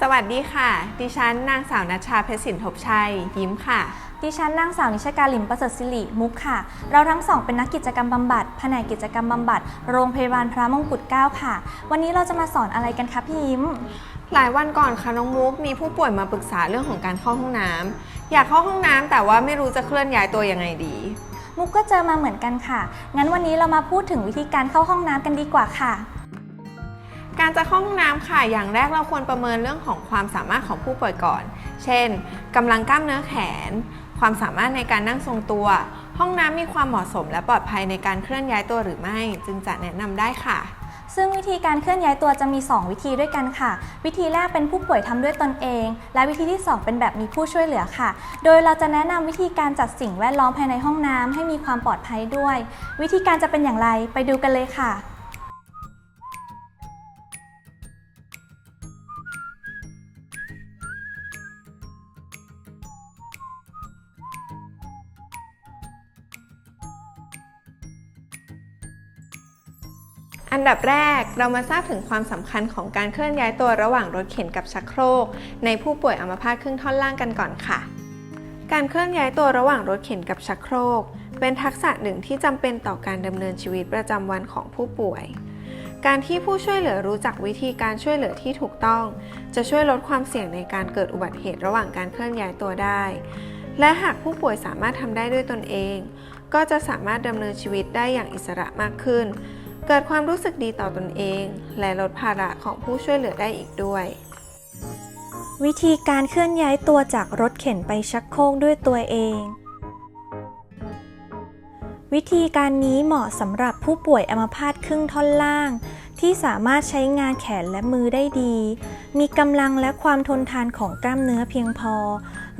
สวัสดีค่ะ ดิฉันนางสาวนัชชาเพชรสินทบชัย ยิ้มค่ะ ดิฉันนางสาวนิชการหลิมประเสริฐศิริมุกค่ะ เราทั้งสองเป็นนักกิจกรรมบำบัดแผนกกิจกรรมบำบัดโรงพยาบาลพระมงกุฎเกล้าค่ะ วันนี้เราจะมาสอนอะไรกันคะพี่ยิ้ม หลายวันก่อนค่ะน้องมุกมีผู้ป่วยมาปรึกษาเรื่องของการเข้าห้องน้ำอยากเข้าห้องน้ำแต่ว่าไม่รู้จะเคลื่อนย้ายตัวยังไงดี มุกก็เจอมาเหมือนกันค่ะ งั้นวันนี้เรามาพูดถึงวิธีการเข้าห้องน้ำกันดีกว่าค่ะ การจะเข้าห้องน้ำค่ะ อย่างแรกเราควรประเมินเรื่องของความสามารถของผู้ป่วยก่อน เช่นกำลังกล้ามเนื้อแขน ความสามารถในการนั่งทรงตัว ห้องน้ำมีความเหมาะสม และปลอดภัยในการเคลื่อนย้ายตัวหรือไม่ จึงจะแนะนำได้ค่ะ ซึ่งวิธีการเคลื่อนย้ายตัวจะมี 2 วิธีด้วยกันค่ะ วิธีแรกเป็นผู้ป่วยทำด้วยตนเอง และวิธีที่ 2 เป็นแบบมีผู้ช่วยเหลือค่ะ โดยเราจะแนะนำวิธีการจัดสิ่งแวดล้อมภายในห้องน้ำให้มีความปลอดภัยด้วย วิธีการจะเป็นอย่างไรไปดูกันเลยค่ะ อันดับแรกเรามาทราบถึงความสำคัญของการเคลื่อนย้ายตัวระหว่างรถเข็นกับชักโครก ในผู้ป่วยอัมพาตครึ่งท่อนล่างกันก่อนค่ะ การเคลื่อนย้ายตัวระหว่างรถเข็นกับชักโครก เป็นทักษะหนึ่งที่จำเป็นต่อการดำเนินชีวิตประจำวันของผู้ป่วย การที่ผู้ช่วยเหลือรู้จักวิธีการช่วยเหลือที่ถูกต้อง จะช่วยลดความเสี่ยงในการเกิดอุบัติเหตุระหว่างการเคลื่อนย้ายตัวได้ และหากผู้ป่วยสามารถทำได้ด้วยตนเอง ก็จะสามารถดำเนินชีวิตได้อย่างอิสระมากขึ้น เกิดความรู้สึกดีต่อตนเอง และลดภาระของผู้ช่วยเหลือได้อีกด้วย วิธีการเคลื่อนย้ายตัวจากรถเข็นไปชักโครกด้วยตัวเอง วิธีการนี้เหมาะสำหรับผู้ป่วยอัมพาตครึ่งท่อนล่าง ที่สามารถใช้งานแขนและมือได้ดี มีกำลังและความทนทานของกล้ามเนื้อเพียงพอ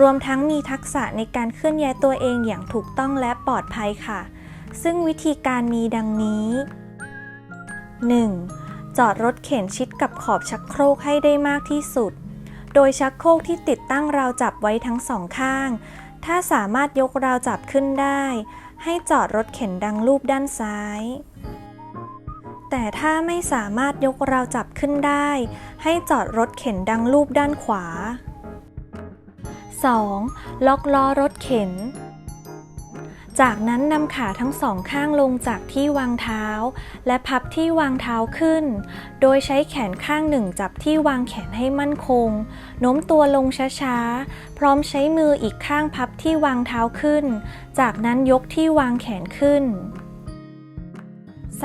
รวมทั้งมีทักษะในการเคลื่อนย้ายตัวเองอย่างถูกต้องและปลอดภัยค่ะ ซึ่งวิธีการมีดังนี้ 1. จอดรถเข็นชิดกับขอบชักโครกให้ได้มากที่สุด โดยชักโครกที่ติดตั้งราวจับไว้ทั้งสองข้าง ถ้าสามารถยกราวจับขึ้นได้ ให้จอดรถเข็นดังรูปด้านซ้าย แต่ถ้าไม่สามารถยกราวจับขึ้นได้ ให้จอดรถเข็นดังรูปด้านขวา 2. ล็อกล้อรถเข็น จากนั้นนำขาทั้งสองข้างลงจากที่วางเท้า และพับที่วางเท้าขึ้น โดยใช้แขนข้างหนึ่งจับที่วางแขนให้มั่นคง โน้มตัวลงช้าๆ พร้อมใช้มืออีกข้างพับที่วางเท้าขึ้น จากนั้นยกที่วางแขนขึ้น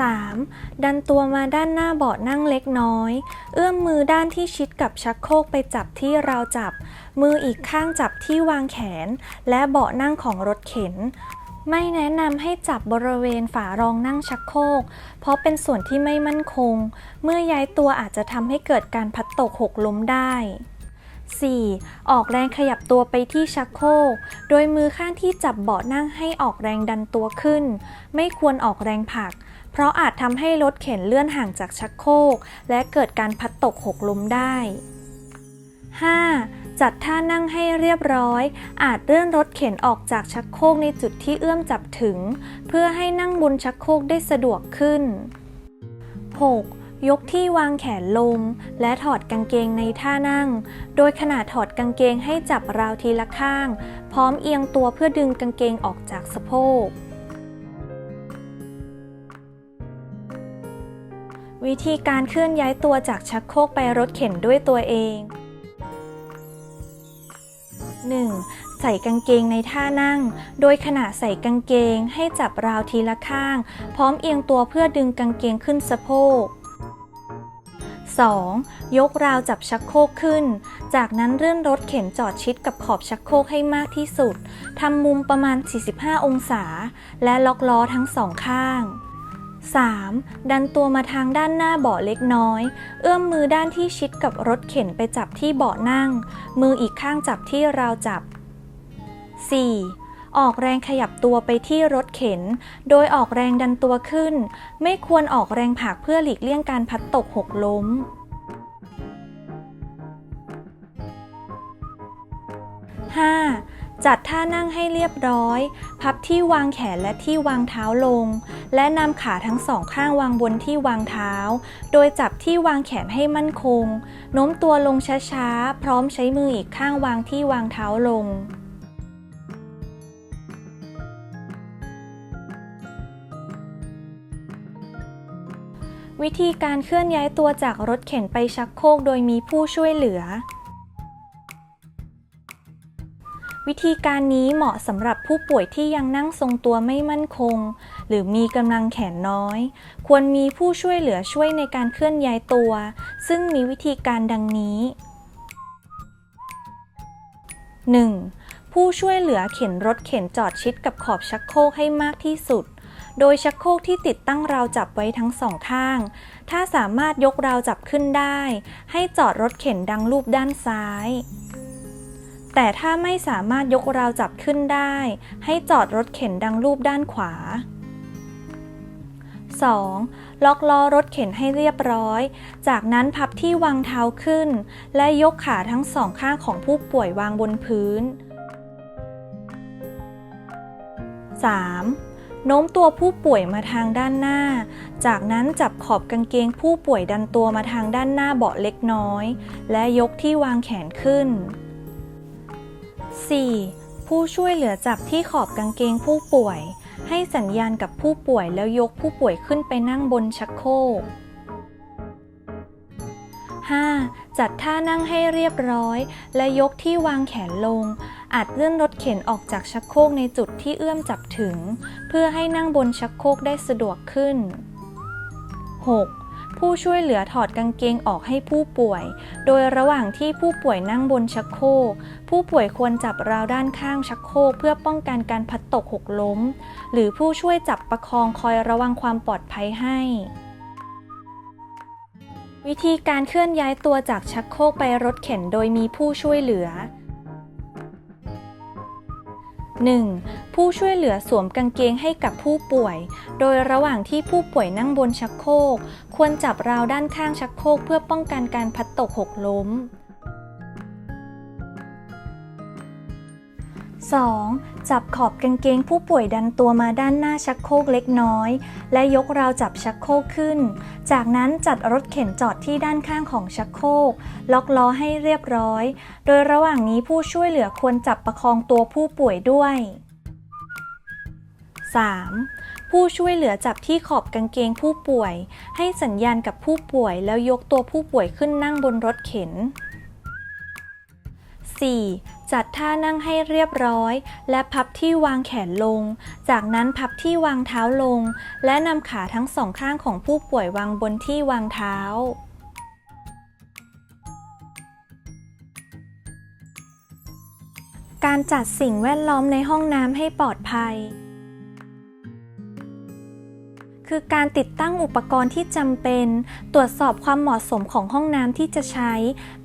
3. ดันตัวมาด้านหน้าเบาะนั่งเล็กน้อย เอื้อมมือด้านที่ชิดกับชักโครกไปจับที่ราวจับ มืออีกข้างจับที่วางแขน และเบาะนั่งของรถเข็น ไม่แนะนำให้จับบริเวณฝารองนั่งชักโครก เพราะเป็นส่วนที่ไม่มั่นคง เมื่อย้ายตัวอาจจะทำให้เกิดการพัดตกหกล้มได้ 4. ออกแรงขยับตัวไปที่ชักโครก โดยมือข้างที่จับเบาะนั่งให้ออกแรงดันตัวขึ้น ไม่ควรออกแรงผลัก เพราะอาจทำให้รถเข็นเลื่อนห่างจากชักโครก และเกิดการพัดตกหกล้มได้ 5. จัดท่านั่งให้เรียบร้อย อาจเลื่อนรถเข็นออกจากชักโครกในจุดที่เอื้อมจับถึง เพื่อให้นั่งบนชักโครกได้สะดวกขึ้น 6. ยกที่วางแขนลง และถอดกางเกงในท่านั่ง โดยขณะถอดกางเกงให้จับราวทีละข้าง พร้อมเอียงตัวเพื่อดึงกางเกงออกจากสะโพก วิธีการเคลื่อนย้ายตัวจากชักโครกไปรถเข็นด้วยตัวเอง 1. ใส่กางเกงในท่านั่ง โดยขณะใส่กางเกงให้จับราวทีละข้าง พร้อมเอียงตัวเพื่อดึงกางเกงขึ้นสะโพก 2. ยกราวจับชักโครกขึ้น จากนั้นเลื่อนรถเข็นจอดชิดกับขอบชักโครกให้มากที่สุด ทำมุมประมาณ 45 องศา และล็อกล้อทั้งสองข้าง 3. ดันตัวมาทางด้านหน้าเบาะเล็กน้อย เอื้อมมือด้านที่ชิดกับรถเข็นไปจับที่เบาะนั่ง มืออีกข้างจับที่ราวจับ 4. ออกแรงขยับตัวไปที่รถเข็น โดยออกแรงดันตัวขึ้น ไม่ควรออกแรงผักเพื่อหลีกเลี่ยงการพัดตกหกล้ม 5. จัดท่านั่งให้เรียบร้อย พับที่วางแขนและที่วางเท้าลง และนำขาทั้งสองข้างวางบนที่วางเท้า โดยจับที่วางแขนให้มั่นคง โน้มตัวลงช้าๆ พร้อมใช้มืออีกข้างวางที่วางเท้าลงวิธีการเคลื่อนย้ายตัวจากรถเข็นไปชักโครกโดยมีผู้ช่วยเหลือ วิธีการนี้เหมาะสำหรับผู้ป่วยที่ยังนั่งทรงตัวไม่มั่นคง หรือมีกำลังแขนน้อย ควรมีผู้ช่วยเหลือช่วยในการเคลื่อนย้ายตัว ซึ่งมีวิธีการดังนี้ 1. ผู้ช่วยเหลือเข็นรถเข็นจอดชิดกับขอบชักโครกให้มากที่สุด โดยชักโครกที่ติดตั้งราวจับไว้ทั้งสองข้าง ถ้าสามารถยกราวจับขึ้นได้ ให้จอดรถเข็นดังรูปด้านซ้าย แต่ถ้าไม่สามารถยกราวจับขึ้นได้ ให้จอดรถเข็นดังรูปด้านขวา 2. ล็อกล้อรถเข็นให้เรียบร้อย จากนั้นพับที่วางเท้าขึ้น และยกขาทั้งสองข้างของผู้ป่วยวางบนพื้น 3. โน้มตัวผู้ป่วยมาทางด้านหน้า จากนั้นจับขอบกางเกงผู้ป่วยดันตัวมาทางด้านหน้าเบาะเล็กน้อย และยกที่วางแขนขึ้น 4. ผู้ช่วยเหลือจับที่ขอบกางเกงผู้ป่วย ให้สัญญาณกับผู้ป่วยแล้วยกผู้ป่วยขึ้นไปนั่งบนชักโครก 5. จัดท่านั่งให้เรียบร้อย และยกที่วางแขนลง อาจเลื่อนรถเข็นออกจากชักโครกในจุดที่เอื้อมจับถึง เพื่อให้นั่งบนชักโครกได้สะดวกขึ้น 6. ผู้ช่วยเหลือถอดกางเกงออกให้ผู้ป่วย โดยระหว่างที่ผู้ป่วยนั่งบนชักโครก ผู้ป่วยควรจับราวด้านข้างชักโครกเพื่อป้องกันการพัดตกหกล้ม หรือผู้ช่วยจับประคองคอยระวังความปลอดภัยให้วิธีการเคลื่อนย้ายตัวจากชักโครกไปรถเข็นโดยมีผู้ช่วยเหลือ 1. ผู้ช่วยเหลือสวมกางเกงให้กับผู้ป่วย โดยระหว่างที่ผู้ป่วยนั่งบนชักโครก ควรจับราวด้านข้างชักโครกเพื่อป้องกันการพัดตกหกล้ม 2. จับขอบกางเกงผู้ป่วยดันตัวมาด้านหน้าชักโครกเล็กน้อย และยกราวจับชักโครกขึ้น จากนั้นจัดรถเข็นจอดที่ด้านข้างของชักโครก ล็อกล้อให้เรียบร้อย โดยระหว่างนี้ผู้ช่วยเหลือควรจับประคองตัวผู้ป่วยด้วย 3. ผู้ช่วยเหลือจับที่ขอบกางเกงผู้ป่วย ให้สัญญาณกับผู้ป่วยแล้วยกตัวผู้ป่วยขึ้นนั่งบนรถเข็น 4. จัดท่านั่งให้เรียบร้อย และพับที่วางแขนลง จากนั้นพับที่วางเท้าลง และนำขาทั้งสองข้างของผู้ป่วยวางบนที่วางเท้าการจัดสิ่งแวดล้อมในห้องน้ำให้ปลอดภัย คือการติดตั้งอุปกรณ์ที่จำเป็น ตรวจสอบความเหมาะสมของห้องน้ำที่จะใช้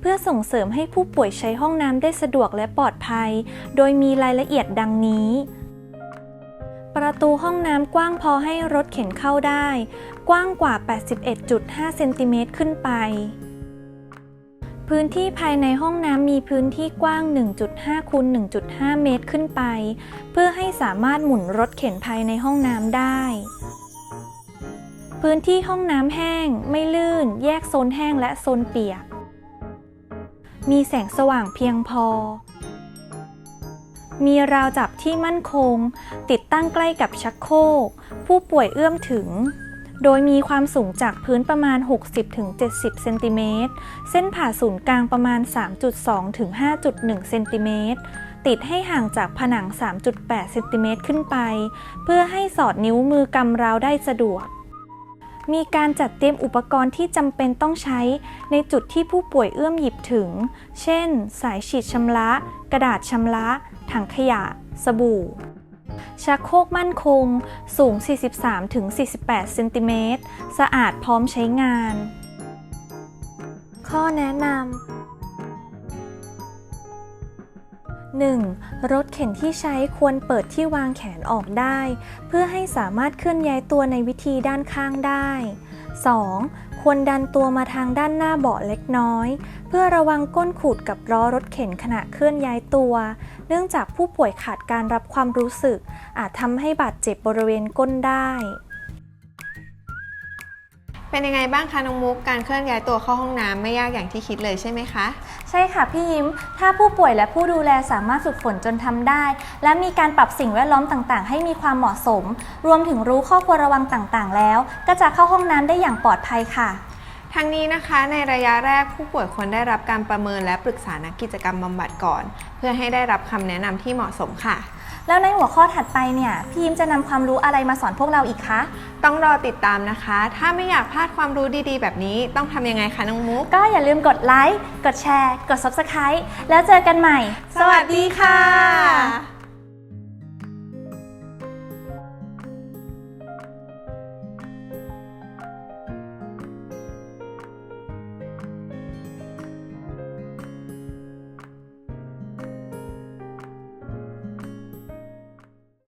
เพื่อส่งเสริมให้ผู้ป่วยใช้ห้องน้ำได้สะดวกและปลอดภัย โดยมีรายละเอียดดังนี้ ประตูห้องน้ำกว้างพอให้รถเข็นเข้าได้ กว้างกว่า 81.5 เซนติเมตรขึ้นไปพื้นที่ภายในห้องน้ำมีพื้นที่กว้าง 1.5คูณ1.5 เมตรขึ้นไป เพื่อให้สามารถหมุนรถเข็นภายในห้องน้ำได้ พื้นที่ห้องน้ำแห้ง ไม่ลื่น แยกโซนแห้งและโซนเปียก มีแสงสว่างเพียงพอ มีราวจับที่มั่นคง ติดตั้งใกล้กับชักโครก ผู้ป่วยเอื้อมถึง โดยมีความสูงจากพื้นประมาณ 60-70 เซนติเมตร เส้นผ่าศูนย์กลางประมาณ 3.2ถึง5.1 เซนติเมตรติดให้ห่างจากผนัง 3.8 เซนติเมตรขึ้นไป เพื่อให้สอดนิ้วมือกำราวได้สะดวก มีการจัดเตรียมอุปกรณ์ที่จำเป็นต้องใช้ในจุดที่ผู้ป่วยเอื้อมหยิบถึง เช่น สายฉีดชำระ กระดาษชำระ ถังขยะ สบู่ ชักโครกมั่นคง สูง 43-48 เซนติเมตร สะอาดพร้อมใช้งาน 1. รถเข็นที่ใช้ควรเปิดที่วางแขนออกได้ เพื่อให้สามารถเคลื่อนย้ายตัวในวิธีด้านข้างได้ 2. ควรดันตัวมาทางด้านหน้าเบาะเล็กน้อย เพื่อระวังก้นขูดกับล้อรถเข็นขณะเคลื่อนย้ายตัว เนื่องจากผู้ป่วยขาดการรับความรู้สึก อาจทำให้บาดเจ็บบริเวณก้นได้ เป็นยังไงบ้างคะน้องมุกการเคลื่อนย้ายตัวเข้าห้องน้ำไม่ยากอย่างที่คิดเลยใช่ไหมคะ ใช่ค่ะพี่ยิ้ม ถ้าผู้ป่วยและผู้ดูแลสามารถฝึกฝนจนทำได้ และมีการปรับสิ่งแวดล้อมต่างๆ ให้มีความเหมาะสม รวมถึงรู้ข้อควรระวังต่างๆ แล้ว ก็จะเข้าห้องน้ำได้อย่างปลอดภัยค่ะ ทั้งนี้นะคะในระยะแรกผู้ป่วยควรได้รับการประเมินและปรึกษานักกิจกรรมบำบัดก่อน เพื่อให้ได้รับคำแนะนำที่เหมาะสมค่ะ แล้วในหัวข้อถัดไปเนี่ยพี่ยิ้มจะนำความรู้อะไรมาสอนพวกเราอีกคะ ต้องรอติดตามนะคะ ถ้าไม่อยากพลาดความรู้ดีๆ แบบนี้ต้องทำยังไงคะน้องมุก ก็อย่าลืมกดไลค์ กดแชร์ กด Subscribe แล้วเจอกันใหม่ สวัสดีค่ะ